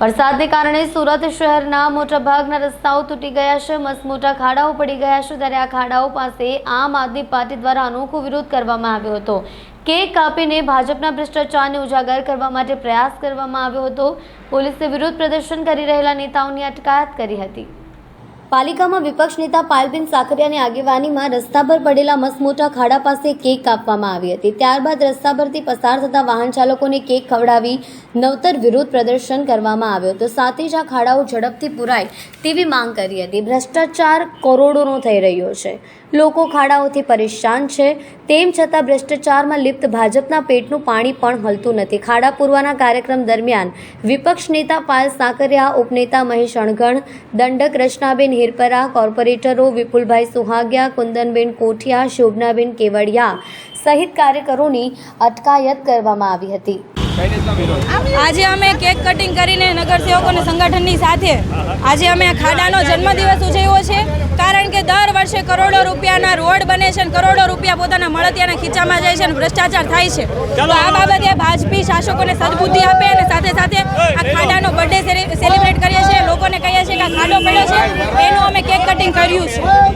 વરસાદને કારણે સુરત શહેરના મોટાભાગના રસ્તાઓ તૂટી ગયા છે. મસમોટા ખાડાઓ પડી ગયા છે ત્યારે આ ખાડાઓ પાસે આમ આદમી પાર્ટી દ્વારા અનોખો વિરોધ કરવામાં આવ્યો હતો. કેક કાપીને ભાજપના ભ્રષ્ટાચારને ઉજાગર કરવા માટે પ્રયાસ કરવામાં આવ્યો હતો. પોલીસે વિરોધ પ્રદર્શન કરી રહેલા નેતાઓની અટકાયત કરી હતી. પાલિકામાં વિપક્ષ નેતા પાયલબેન સાકરિયાની આગેવાનીમાં રસ્તા પર પડેલા મસમોટા ખાડા પાસે કેક કાપવામાં આવી હતી. ત્યારબાદ રસ્તા પરથી પસાર થતા વાહન ચાલકોને કેક ખવડાવી નવતર વિરોધ પ્રદર્શન કરવામાં આવ્યો હતો. સાથે જ આ ખાડાઓ ઝડપથી પુરાય તેવી માંગ કરી હતી. ભ્રષ્ટાચાર કરોડોનો થઈ રહ્યો છે. લોકો ખાડાઓથી પરેશાન છે. તેમ છતાં ભ્રષ્ટાચારમાં લિપ્ત ભાજપના પેટનું પાણી પણ હલતું નથી. ખાડા પૂરવાના કાર્યક્રમ દરમિયાન વિપક્ષ નેતા પાયલ સાકરિયા, ઉપનેતા મહેશ અણગણ, દંડક રચનાબેન હિરપરા કોર્પોરેટરો વિપુલભાઈ સુહાગિયા, કુંદનબેન કોઠિયા, શોભનાબેન કેવડિયા સહિત કાર્યકરોની અટકાયત કરવામાં આવી હતી. આજે અમે કેક કટિંગ કરીને નગરસેવકોને સંગઠનની સાથે આજે અમે આ ખાડાનો જન્મદિવસ ઉજવ્યો છે. કારણ કે દર વર્ષે કરોડો રૂપિયાના રોડ બને છે અને કરોડો રૂપિયા પોતાના મળતિયાના ખીચામાં જાય છે અને ભ્રષ્ટાચાર થાય છે. તો આ બાબતે ભાજપી શાસકોને સદબુદ્ધિ આપે અને સાથે સાથે આ ખાડાનો બર્થડે સેલિબ્રેટ કરીએ છીએ. લોકોને કહીએ છીએ કે આ ખાડો પડ્યો છે. એનું અમે